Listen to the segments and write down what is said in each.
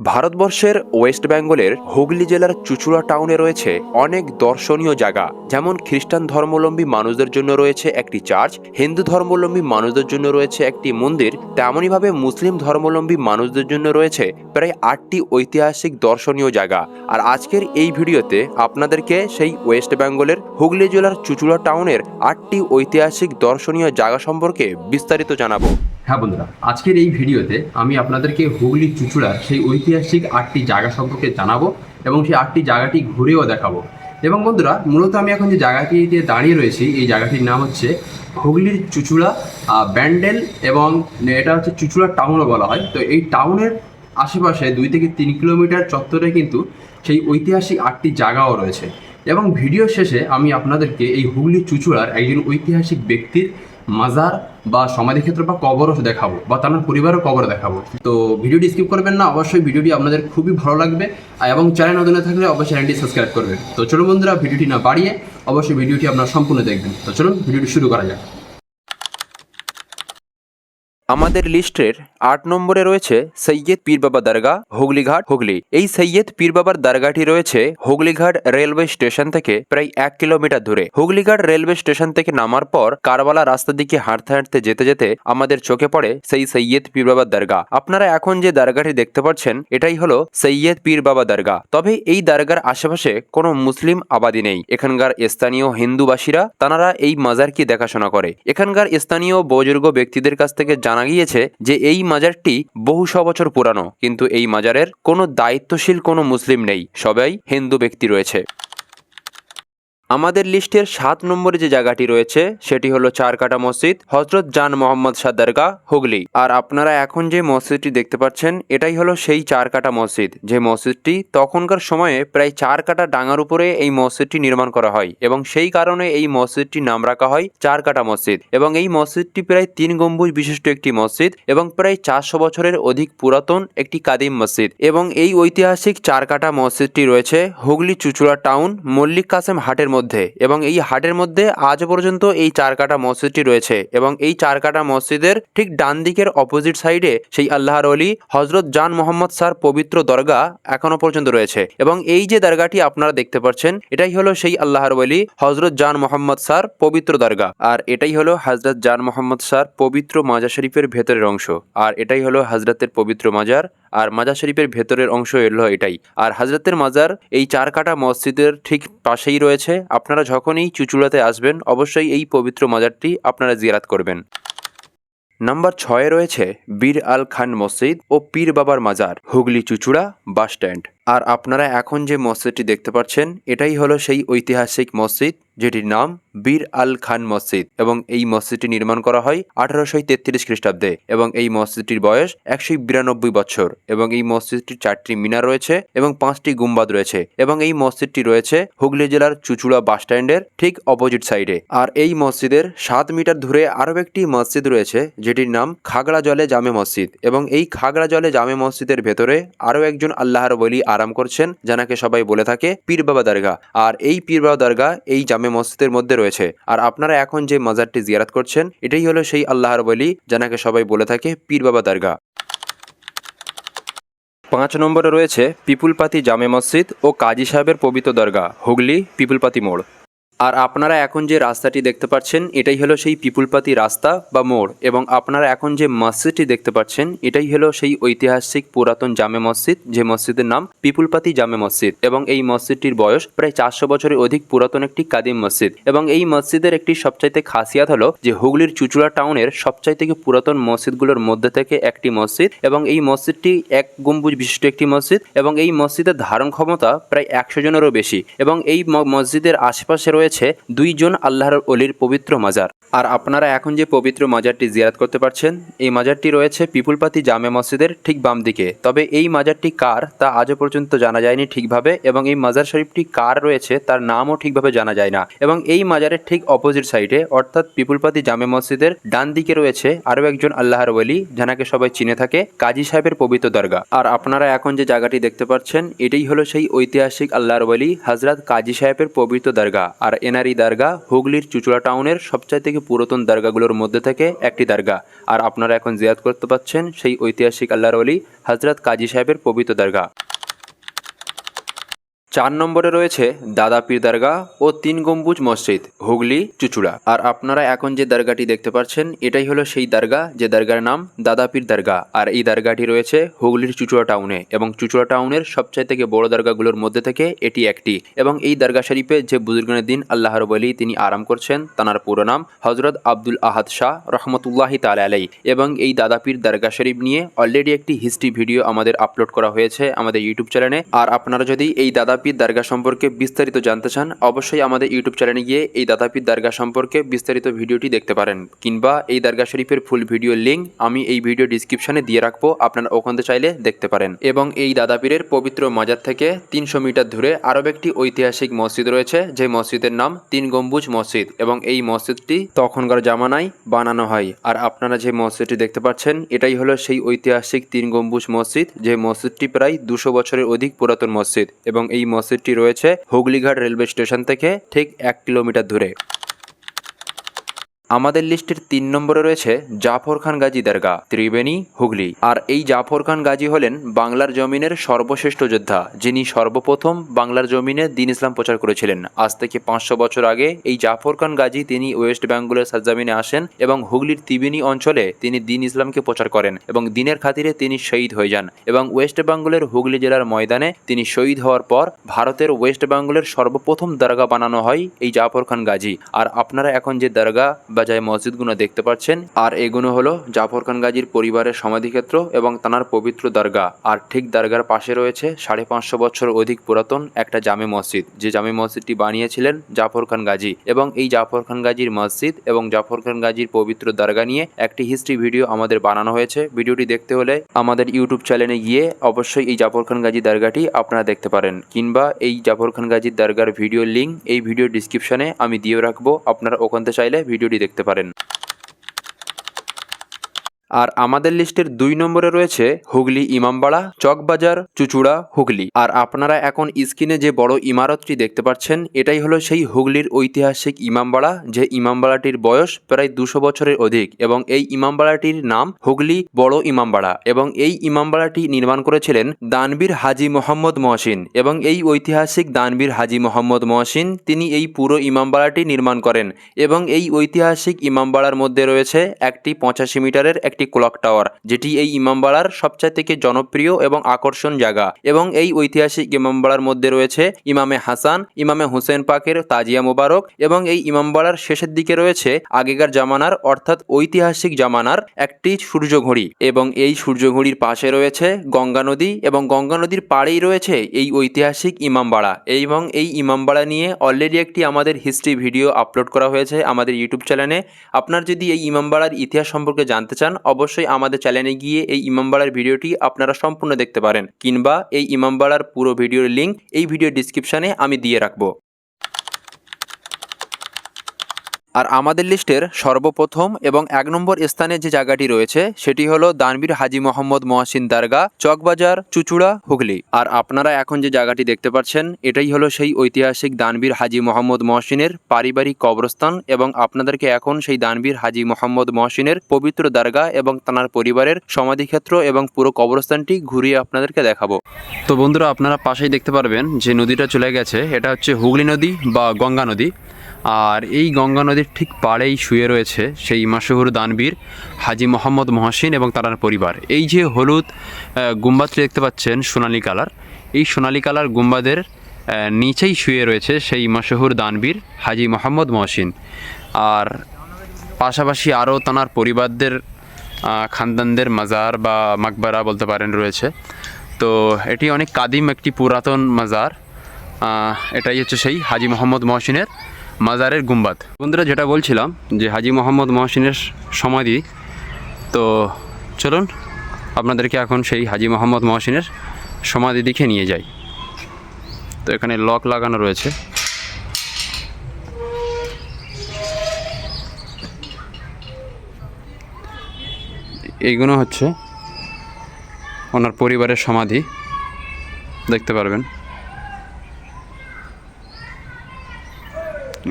ভারতবর্ষের ওয়েস্ট বেঙ্গলের হুগলি জেলার চুচুড়া টাউনে রয়েছে অনেক দর্শনীয় জায়গা, যেমন খ্রিস্টান ধর্মলম্বী মানুষদের জন্য রয়েছে একটি চার্চ, হিন্দু ধর্মাবলম্বী মানুষদের জন্য রয়েছে একটি মন্দির, তেমনইভাবে মুসলিম ধর্মাবলম্বী মানুষদের জন্য রয়েছে প্রায় আটটি ঐতিহাসিক দর্শনীয় জায়গা। আর আজকের এই ভিডিওতে আপনাদেরকে সেই ওয়েস্ট বেঙ্গলের হুগলি জেলার চুচুড়া টাউনের আটটি ঐতিহাসিক দর্শনীয় জায়গা সম্পর্কে বিস্তারিত জানাব। হ্যাঁ বন্ধুরা, আজকের এই ভিডিওতে আমি আপনাদেরকে হুগলি চুচুড়ার সেই ঐতিহাসিক আটটি জায়গা সম্পর্কে জানাব এবং সেই আটটি জায়গাটি ঘুরেও দেখাবো। এবং বন্ধুরা, মূলত আমি এখন যে জায়গাটিতে দাঁড়িয়ে রয়েছি, এই জায়গাটির নাম হচ্ছে হুগলির চুচুড়া ব্যান্ডেল এবং এটা হচ্ছে চুচুড়া টাউনও বলা হয়। তো এই টাউনের আশেপাশে দুই থেকে তিন কিলোমিটার চত্বরে কিন্তু সেই ঐতিহাসিক আটটি জায়গাও রয়েছে। এবং ভিডিও শেষে আমি আপনাদেরকে এই হুগলি চুচুড়ার একজন ঐতিহাসিক ব্যক্তির মাজার বা সমাধি সমাধিক্ষেত্র বা কবরও দেখাবো বা তার পরিবারের কবর দেখাবো। তো ভিডিওটি স্কিপ করবেন না, অবশ্যই ভিডিওটি আপনাদের খুবই ভালো লাগবে এবং চ্যানেল নতুন থাকলে অবশ্যই চ্যানেলটি সাবস্ক্রাইব করবেন। তো চলুন বন্ধুরা, ভিডিওটি না বাড়িয়ে অবশ্যই ভিডিওটি আপনারা সম্পূর্ণ দেখবেন। তো চলুন, ভিডিওটি শুরু করা যাক। আমাদের লিস্টের আট নম্বরে রয়েছে সৈয়দ পীর বাবা দরগা, হুগলিঘাট, হুগলি। এই সৈয়দ পীর বাবার দরগাটি রয়েছে হুগলিঘাট রেলওয়ে স্টেশন থেকে প্রায় এক কিলোমিটার দূরে। হুগলিঘাট রেলওয়ে স্টেশন থেকে নামার পর কারবালা রাস্তার দিকে হাঁটতে হাঁটতে যেতে যেতে আমাদের চোখে পড়ে সেই সৈয়দ পীর বাবার দরগা। আপনারা এখন যে দরগাটি দেখতে পাচ্ছেন, এটাই হলো সৈয়দ পীর বাবা দরগা। তবে এই দরগার আশেপাশে কোনো মুসলিম আবাদি নেই। এখানকার স্থানীয় হিন্দুবাসীরা, তারা এই মাজারকে দেখাশোনা করে। এখানকার স্থানীয় বুজুর্গ ব্যক্তিদের কাছ থেকে জানা গিয়েছে যে এই মাজারটি বহু শ বছর পুরানো, কিন্তু এই মাজারের কোনো দায়িত্বশীল কোনো মুসলিম নেই, সবাই হিন্দু ব্যক্তি রয়েছে। আমাদের লিস্টের সাত নম্বরে যে জায়গাটি রয়েছে, সেটি হলো চারকাটা মসজিদ, হজরত জান মোহাম্মদ শাহ দরগা হুগলি। আর আপনারা এখন যে মসজিদটি দেখতে পাচ্ছেন, এটাই হলো সেই চারকাটা মসজিদ। যে মসজিদটি তখনকার সময়ে প্রায় চার কাটা ডাঙার উপরে এই মসজিদটি নির্মাণ করা হয় এবং সেই কারণে এই মসজিদটির নাম রাখা হয় চারকাটা মসজিদ। এবং এই মসজিদটি প্রায় তিন গম্বুজ বিশিষ্ট একটি মসজিদ এবং প্রায় চারশো বছরের অধিক পুরাতন একটি কাদিম মসজিদ। এবং এই ঐতিহাসিক চারকাটা মসজিদটি রয়েছে হুগলি চুচুড়া টাউন, মল্লিক কাসেম হাটের মধ্যে এবং এই হাটের মধ্যে আজ পর্যন্ত এই চার চারকাটা মসজিদটি রয়েছে এবং এই চারকাটা মসজিদের ঠিক ডান দিকের অপোজিট সাইডে সেই আল্লাহর অলি হজরত জান মোহাম্মদ স্যার পবিত্র দরগা এখনও পর্যন্ত রয়েছে এবং এই যে দরগাটি আপনারা দেখতে পাচ্ছেন, এটাই হলো সেই আল্লাহর ওলি হজরত জান মোহাম্মদ স্যার পবিত্র দরগা আর এটাই হলো হজরত জান মোহাম্মদ স্যার পবিত্র মাজা শরীফের ভেতরের অংশ। আর এটাই হলো হজরতের পবিত্র মাজার। আর মাজার শরীফের ভেতরের অংশ এলো এটাই। আর হজরতের মাজার এই চার কাটা মসজিদের ঠিক পাশেই রয়েছে আপনারা যখনই চুচুড়াতে আসবেন, অবশ্যই এই পবিত্র মাজারটি আপনারা জিয়ারাত করবেন। নাম্বার ছয়ে রয়েছে বীর আল খান মসজিদ ও পীর বাবার মাজার, হুগলি চুচুড়া বাস স্ট্যান্ড। আর আপনারা এখন যে মসজিদটি দেখতে পাচ্ছেন, এটাই হলো সেই ঐতিহাসিক মসজিদ যেটির নাম বীর আল খান মসজিদ এবং এই মসজিদটি নির্মাণ করা হয় আঠারোশো তেত্রিশ খ্রিস্টাব্দে এবং এই মসজিদটির বয়স একশো বিরানব্বই বছর এবং এই মসজিদটির চারটি মিনার রয়েছে এবং পাঁচটি গুম্বাদ রয়েছে এবং এই মসজিদটি রয়েছে হুগলি জেলার চুচুড়া বাস স্ট্যান্ডের ঠিক অপোজিট সাইডে। আর এই মসজিদের সাত মিটার দূরে আরও একটি মসজিদ রয়েছে যেটির নাম খাগড়া জলে জামে মসজিদ এবং এই খাগড়া জলে জামে মসজিদের ভেতরে আরও একজন আল্লাহর বলি আরাম করছেন যানাকে সবাই বলে থাকে পীর বাবা দরগা। আর এই পীর বাবা দরগা এই জামে মসজিদের মধ্যে রয়েছে। আর আপনারা এখন যে মাজারটি জিয়ারাত করছেন, এটাই হলো সেই আল্লাহর বলি যানাকে সবাই বলে থাকে পীর বাবা দরগা। পাঁচ নম্বরে রয়েছে পিপুলপাতি জামে মসজিদ ও কাজী সাহেবের পবিত্র দরগা, হুগলি পিপুলপাতি মোড়। আর আপনারা এখন যে রাস্তাটি দেখতে পাচ্ছেন, এটাই হলো সেই পিপুলপাতি রাস্তা বা মোড় এবং আপনারা এখন যে মসজিদটি দেখতে পাচ্ছেন, এটাই হলো সেই ঐতিহাসিক পুরাতন জামে মসজিদ, যে মসজিদের নাম পিপুলপাতি জামে মসজিদ এবং এই মসজিদটির বয়স প্রায় চারশো বছরের অধিক পুরাতন একটি কাদিম মসজিদ এবং এই মসজিদের একটি সবচাইতে খাসিয়াত হলো যে হুগলির চুচুড়া টাউনের সবচাইতে পুরাতন মসজিদগুলোর মধ্যে থেকে একটি মসজিদ এবং এই মসজিদটি এক গম্বুজ বিশিষ্ট একটি মসজিদ এবং এই মসজিদের ধারণ ক্ষমতা প্রায় একশো জনেরও বেশি এবং এই মসজিদের আশেপাশে রয়েছে দুইজন আল্লাহর অলির পবিত্র মাজার। আর আপনারা এখন যে পবিত্র মাজারটি জিয়ারাত করতে পারছেন, এই মাজারটি রয়েছে পিপুলপাতি জামে মসজিদের ঠিক বাম দিকে। তবে এই মাজারটি কার তা আজও পর্যন্ত জানা যায়নি ঠিকভাবে এবং এই মাজার শরীফটি কার রয়েছে তার নামও ঠিকভাবে জানা যায় না। এবং এই মাজারের ঠিক অপোজিট সাইডে অর্থাৎ পিপুলপাতি জামে মসজিদের ডান দিকে রয়েছে আরও একজন আল্লাহর ওলি, যানাকে সবাই চিনে থাকে, কাজী সাহেবের পবিত্র দরগা। আর আপনারা এখন যে জায়গাটি দেখতে পাচ্ছেন এটাই হলো সেই ঐতিহাসিক আল্লাহর ওলি হজরত কাজী সাহেবের পবিত্র দরগা। আর এনারি দারগা হুগলির চুচুড়া টাউনের সবচেয়ে থেকে পুরাতন দারগাগুলোর মধ্যে থেকে একটি দারগা। আর আপনারা এখন জিয়াদ করতে পাচ্ছেন সেই ঐতিহাসিক আল্লাহর অলি হজরত কাজী সাহেবের পবিত্র দারগা। চার নম্বরে রয়েছে দাদা পীর দরগা ও তিন গম্বুজ মসজিদ, হুগলি, চুচুড়া। আর আপনারা এখন যে দরগাটি দেখতে পাচ্ছেন, এটাই হলো সেই দরগা, যে দরগার নাম দাদা পীর দরগা। আর এই দরগাটি রয়েছে হুগলির চুচুড়া টাউনে এবং চুচুড়া টাউনের সবচাইতে থেকে বড় দরগাগুলোর মধ্যে থেকে এটি একটি। এবং এই দরগা শরীফে যে বুজুর্গানের দিন আল্লাহর বলি তিনি আরাম করছেন, তানার পুরো নাম হজরত আব্দুল আহাদ শাহ রহমতুল্লাহি তাল আলাই এবং এই দাদা পীর দরগা শরীফ নিয়ে অলরেডি একটি হিস্ট্রি ভিডিও আমাদের আপলোড করা হয়েছে আমাদের ইউটিউব চ্যানেলে আর আপনারা যদি এই দাদা পীর দরগা সম্পর্কে বিস্তারিত জানতে চান, অবশ্যই আমাদের ইউটিউব চ্যানেলে গিয়ে এই দাদা পীর দরগা সম্পর্কে বিস্তারিত ভিডিওটি দেখতে পারেন, কিংবা এই দরগা শরীফের ফুল ভিডিও লিঙ্ক আমি এই ভিডিও ডিসক্রিপশনে দিয়ে রাখব, আপনারা ওখান চাইলে দেখতে পারেন। এবং এই দাদাপীরের পবিত্র মাজার থেকে তিনশো মিটার দূরে আরও একটি ঐতিহাসিক মসজিদ রয়েছে যে মসজিদের নাম তিন গম্বুজ মসজিদ, এবং এই মসজিদটি তখনকার জামানায় বানানো হয়। আর আপনারা যে মসজিদটি দেখতে পাচ্ছেন, এটাই হলো সেই ঐতিহাসিক তিন গম্বুজ মসজিদ, যে মসজিদটি প্রায় দুশো বছরের অধিক পুরাতন মসজিদ, এবং এই মসজিদটি রয়েছে হুগলিঘাট রেলওয়ে স্টেশন থেকে ঠিক এক কিলোমিটার দূরে। আমাদের লিস্টের তিন নম্বরে রয়েছে জাফর খান গাজী দরগা, ত্রিবেণী, হুগলি। আর এই জাফর খান গাজী হলেন বাংলার জমিনের সর্বশ্রেষ্ঠ যোদ্ধা, যিনি সর্বপ্রথম বাংলার জমিনে দিন ইসলাম প্রচার করেছিলেন। আজ থেকে পাঁচশো বছর আগে এই জাফর খান গাজী তিনি ওয়েস্ট বেঙ্গলের সাজ্জামিনে আসেন এবং হুগলির ত্রিবেণী অঞ্চলে তিনি দিন ইসলামকে প্রচার করেন এবং দিনের খাতিরে তিনি শহীদ হয়ে যান এবং ওয়েস্ট বেঙ্গলের হুগলি জেলার ময়দানে তিনি শহীদ হওয়ার পর ভারতের ওয়েস্ট বেঙ্গলের সর্বপ্রথম দরগা বানানো হয় এই জাফর খান গাজী। আর আপনারা এখন যে দরগা বা যে মসজিদগুলো দেখতে পাচ্ছেন আর এগুলো হলো জাফর খান গাজীর পরিবারের সমাধিক্ষেত্র এবং তানার পবিত্র দরগা আর ঠিক দরগার পাশে রয়েছে সাড়ে পাঁচশো বছর অধিক পুরাতন একটা জামে মসজিদ। যে জামে মসজিদটি বানিয়েছিলেন জাফর খান গাজী। এবং এই জাফর খান গাজীর মসজিদ এবং জাফর খান গাজীর পবিত্র দরগা নিয়ে একটি হিস্ট্রি ভিডিও আমাদের বানানো হয়েছে। ভিডিওটি দেখতে হলে আমাদের ইউটিউব চ্যানেলে গিয়ে অবশ্যই এই জাফর খান গাজী দরগাটি আপনারা দেখতে পারেন। কিংবা এই জাফর খান গাজীর দরগার ভিডিও লিঙ্ক এই ভিডিও ডিসক্রিপশনে আমি দিয়ে রাখব। আপনারা ওখান থেকে চাইলে ভিডিওটি দেখতে পারেন। আর আমাদের লিস্টের দুই নম্বরে রয়েছে হুগলি ইমামবাড়া, চকবাজার, চুচুড়া, হুগলি। আর আপনারা এখন স্ক্রিনে যে বড় ইমারতটি দেখতে পাচ্ছেন, এটাই হলো সেই হুগলির ঐতিহাসিক ইমামবাড়া, যে ইমামবাড়াটির বয়স প্রায় দুশো বছরের অধিক এবং এই ইমামবাড়াটির নাম হুগলি বড় ইমামবাড়া এবং এই ইমামবাড়াটি নির্মাণ করেছিলেন দানবীর হাজি মোহাম্মদ মহসিন এবং এই ঐতিহাসিক দানবীর হাজি মোহাম্মদ মহসিন, তিনি এই পুরো ইমামবাড়াটি নির্মাণ করেন এবং এই ঐতিহাসিক ইমামবাড়ার মধ্যে রয়েছে একটি পঁচাশি মিটারের একটি ক্লক টাওয়ার, যেটি এই ইমামবাড়ার সবচেয়ে থেকে জনপ্রিয় এবং আকর্ষণ জায়গা। এবং এই ঐতিহাসিক ইমামবাড়ার মধ্যে রয়েছে ইমামে হাসান, ইমামে হুসেন পাকের তাজিয়া মোবারক এবং এই ইমামবাড়ার শেষের দিকে রয়েছে আগেকার জামানার, অর্থাৎ ঐতিহাসিক জামানার একটি সূর্য ঘড়ি। এবং এই সূর্য ঘড়ির পাশে রয়েছে গঙ্গা নদী এবং গঙ্গা নদীর পাড়েই রয়েছে এই ঐতিহাসিক ইমামবাড়া এবং এই ইমামবাড়া নিয়ে অলরেডি একটি আমাদের হিস্ট্রি ভিডিও আপলোড করা হয়েছে আমাদের ইউটিউব চ্যানেলে আপনার যদি এই ইমামবাড়ার ইতিহাস সম্পর্কে জানতে চান অবশ্যই আমাদের চ্যানেলে গিয়ে এই ইমামবাড়ার ভিডিওটি আপনারা সম্পূর্ণ দেখতে পারেন। কিংবা এই ইমামবাড়ার পুরো ভিডিওর লিঙ্ক এই ভিডিও ডিসক্রিপশানে আমি দিয়ে রাখব। আর আমাদের লিস্টের সর্বপ্রথম এবং এক নম্বর স্থানে যে জায়গাটি রয়েছে, সেটি হলো দানবীর হাজি মোহাম্মদ মহসিন দারগা চকবাজার, চুচুড়া, হুগলি। আর আপনারা এখন যে জায়গাটি দেখতে পাচ্ছেন, এটাই হলো সেই ঐতিহাসিক দানবীর হাজি মোহাম্মদ মহসিনের পারিবারিক কবরস্থান এবং আপনাদেরকে এখন সেই দানবীর হাজি মোহাম্মদ মহসিনের পবিত্র দারগা এবং তানার পরিবারের সমাধিক্ষেত্র এবং পুরো কবরস্থানটি ঘুরিয়ে আপনাদেরকে দেখাবো। তো বন্ধুরা, আপনারা পাশেই দেখতে পারবেন যে নদীটা চলে গেছে। এটা হচ্ছে হুগলি নদী বা গঙ্গা নদী। আর এই গঙ্গা নদীর ঠিক পাড়েই শুয়ে রয়েছে সেই মাসহুর দানবীর হাজি মোহাম্মদ মহসিন এবং তার পরিবার। এই যে হলুদ গুম্বাদটি দেখতে পাচ্ছেন সোনালী কালার। এই সোনালী কালার গুম্বাদের নিচেই শুয়ে রয়েছে সেই মাসহুর দানবীর হাজি মোহাম্মদ মহসিন। আর পাশাপাশি আরও তাঁর পরিবারদের খানদানদের মাজার বা মাকবারা বলতে পারেন রয়েছে। তো এটি অনেক কাদিম একটি পুরাতন মাজার। এটাই হচ্ছে সেই হাজি মোহাম্মদ মহসিনের মাজারের গুম্বাদ। বন্ধুরা, যেটা বলছিলাম যে হাজি মোহাম্মদ মহসিনের সমাধি তো চলুন আপনাদেরকে এখন সেই হাজি মোহাম্মদ মহসিনের সমাধি দিকে নিয়ে যাই। তো এখানে লক লাগানো রয়েছে। এইগুলো হচ্ছে ওনার পরিবারের সমাধি, দেখতে পারবেন।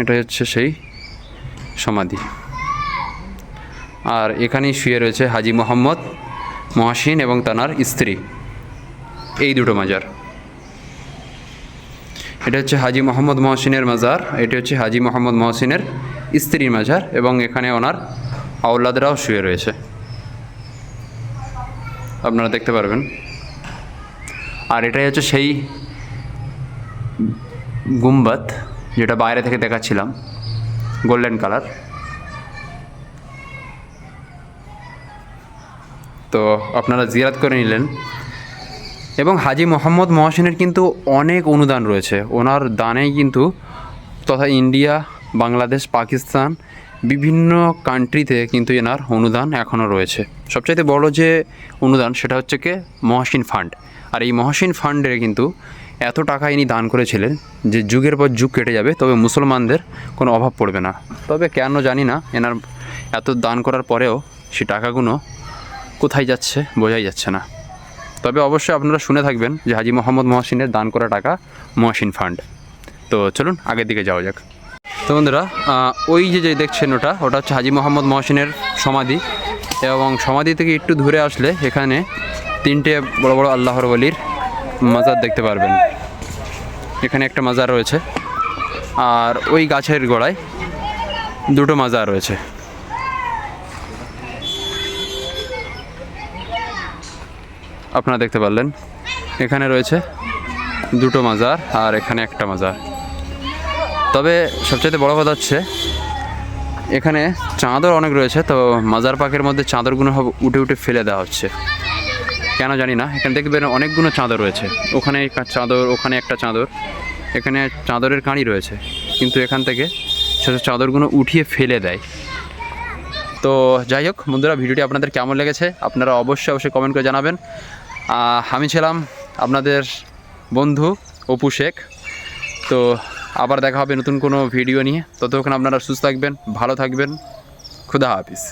এটা হচ্ছে সেই সমাধি। আর এখানেই শুয়ে রয়েছে হাজি মোহাম্মদ মহাসিন এবং তানার স্ত্রী। এই দুটো মাজার। এটা হচ্ছে হাজি মোহাম্মদ মহসিনের মাজার, এটি হচ্ছে হাজি মোহাম্মদ মহসিনের স্ত্রীর মাজার এবং এখানে ওনার আওলাদরাও শুয়ে রয়েছে। আপনারা দেখতে পারবেন। আর এটাই হচ্ছে সেই গুম্বাত যেটা বাইরে থেকে দেখাচ্ছিলাম গোল্ডেন কালার তো আপনারা জিয়ারাত করে নিলেন। এবং হাজি মোহাম্মদ মহসিনের কিন্তু অনেক অনুদান রয়েছে। ওনার দানেই কিন্তু তথা ইন্ডিয়া, বাংলাদেশ, পাকিস্তান, বিভিন্ন কান্ট্রিতে কিন্তু এনার অনুদান এখনও রয়েছে। সবচাইতে বড় যে অনুদান সেটা হচ্ছে কি? মহসিন ফান্ড আর এই মহসিন ফান্ডে কিন্তু এত টাকা ইনি দান করেছিলেন যে যুগের পর যুগ কেটে যাবে, তবে মুসলমানদের কোনো অভাব পড়বে না। তবে কেন জানি না, এনার এত দান করার পরেও সে টাকাগুলো কোথায় যাচ্ছে বোঝাই যাচ্ছে না। তবে অবশ্যই আপনারা শুনে থাকবেন যে হাজি মোহাম্মদ মহসিনের দান করা টাকা মহাসিন ফান্ড। তো চলুন আগের দিকে যাওয়া যাক। তো বন্ধুরা ওই যে যে দেখছেন ওটা ওটা হচ্ছে হাজি মোহাম্মদ মহসিনের সমাধি। এবং সমাধি থেকে একটু দূরে আসলে এখানে তিনটে বড় বড় আল্লাহর বলির মাজার দেখতে পারবেন। এখানে একটা মাজার রয়েছে। আর ওই গাছের গোড়ায় দুটো মাজার রয়েছে। আপনারা দেখতে পারলেন, এখানে রয়েছে দুটো মাজার আর এখানে একটা মাজার। তবে সবচেয়ে বড় কথা হচ্ছে, এখানে চাঁদর অনেক রয়েছে, তো মাজার পাকের মধ্যে চাঁদরগুলো উঠে উঠে ফেলে দেওয়া হচ্ছে। কেন জানি না, এখানে দেখবেন অনেকগুলো চাঁদর রয়েছে। ওখানে চাদর, ওখানে একটা চাদর, এখানে চাদরের কাঁড়ি রয়েছে। কিন্তু এখান থেকে সেসব চাদরগুলো উঠিয়ে ফেলে দেয়। তো যাই হোক, বন্ধুরা, ভিডিওটি আপনাদের কেমন লেগেছে? আপনারা অবশ্যই অবশ্যই কমেন্ট করে জানাবেন। আমি ছিলাম আপনাদের বন্ধু অপু শেখ। তো আবার দেখা হবে নতুন কোনো ভিডিও নিয়ে। ততক্ষণ আপনারা সুস্থ থাকবেন, ভালো থাকবেন। খুদা হাফিজ।